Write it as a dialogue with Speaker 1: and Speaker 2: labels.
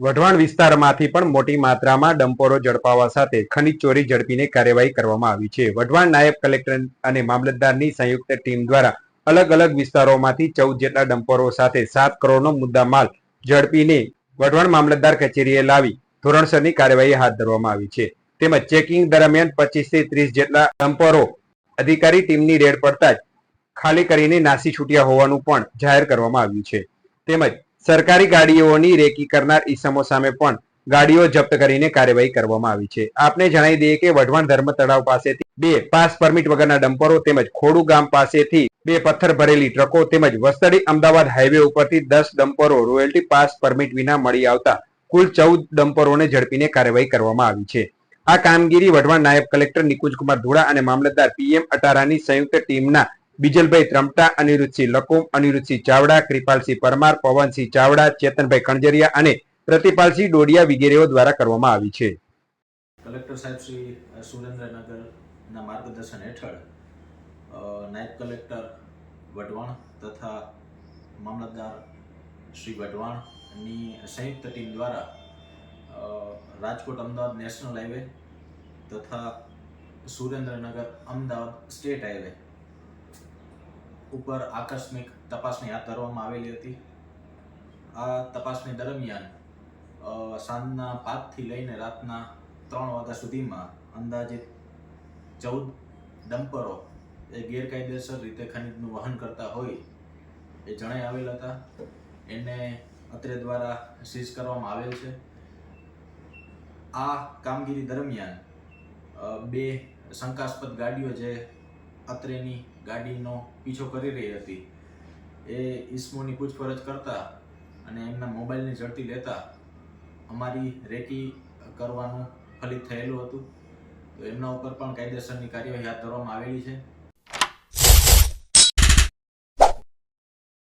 Speaker 1: વઢવાણ વિસ્તારમાંથી પણ મોટી માત્રામાં ડમ્પોરો ઝડપાવા સાથે ખનીજ ચોરી ઝડપીને કાર્યવાહી કરવામાં આવી છે. વઢવાણ નાયબ કલેક્ટર અને મામલતદારની સંયુક્ત ટીમ દ્વારા અલગ અલગ વિસ્તારોમાંથી ચૌદ જેટલા ડમ્પરો સાથે સાત કરોડનો મુદ્દા માલ ઝડપીને વઢવાણ મામલતદાર કચેરીએ લાવી ધોરણસરની કાર્યવાહી હાથ ધરવામાં આવી છે. તેમજ ચેકિંગ દરમિયાન પચીસથી ત્રીસ જેટલા ડમ્પરો અધિકારી ટીમની રેડ પડતા જ ખાલી કરીને નાસી છૂટ્યા હોવાનું પણ જાહેર કરવામાં આવ્યું છે. તેમજ સરકારી ગાડીઓની રેકી કરનાર ઈસમો સામે પણ ગાડીઓ જપ્ત કરીને કાર્યવાહી કરવામાં આવી છે. આપને જણાવી દઈએ કે વઢવાણ ધર્મ તળાવ પાસેથી બે પાસ પરમિટ વગરના ડમ્પરો તેમજ ખોડુ ગામ પાસેથી બે પથ્થર ભરેલી ટ્રકો તેમજ વસ્તડી અમદાવાદ હાઈવે ઉપરથી દસ ડમ્પરો રોયલ્ટી પાસ પરમિટ વિના મળી આવતા કુલ ચૌદ ડમ્પરોને ઝડપીને કાર્યવાહી કરવામાં આવી છે. આ કામગીરી વઢવાણ નાયબ કલેક્ટર નિકુંજકુમાર ધોળા અને મામલતદાર પીએમ અટારાની સંયુક્ત ટીમના બીજલભાઈ ત્રમટા, અનિરુદ્ધસિંહ લકુમ, અનિરુદ્ધસિંહ ચાવડા, કૃપાલસિંહ પરમાર, પવનસિંહ ચાવડા, ચેતનભાઈ કણજરિયા અને પ્રતિપાલસિંહ ડોડિયા વગેરેઓ દ્વારા કરવામાં આવી છે.
Speaker 2: કલેક્ટર સાહેબ શ્રી સુરેન્દ્રનગરના માર્ગદર્શન હેઠળ નાયબ કલેક્ટર વઢવાણ તથા મામલતદાર શ્રી વઢવાણની સંયુક્ત ટીમ દ્વારા રાજકોટ અમદાવાદ નેશનલ હાઈવે તથા સુરેન્દ્રનગર અમદાવાદ સ્ટેટ હાઈવે ઉપર આકસ્મિક તપાસણી હાથ ધરવામાં આવેલી હતી. આ તપાસણી દરમિયાન સાંજના પાંચથી લઈને રાતના ત્રણ વાગ્યા સુધીમાં અંદાજિત ચૌદ ડમ્પરો એ ગેરકાયદેસર રીતે ખનિજનું વહન કરતા હોય એ જણાઈ આવેલ હતા. એને અત્રે દ્વારા સીઝ કરવામાં આવેલ છે. આ કામગીરી દરમિયાન બે શંકાસ્પદ ગાડીઓ જે અત્રેની ગાડીનો પીછો કરી રહી હતી. એ ઈસમોની પૂછપરછ કરતા અને એમના મોબાઈલને ઝડપી લેતા અમારી રેકી કરવાનું ફલિત થયેલું હતું. તો એમના ઉપર પણ કાયદેસરની કાર્યવાહી હાથ ધરવામાં આવેલી છે.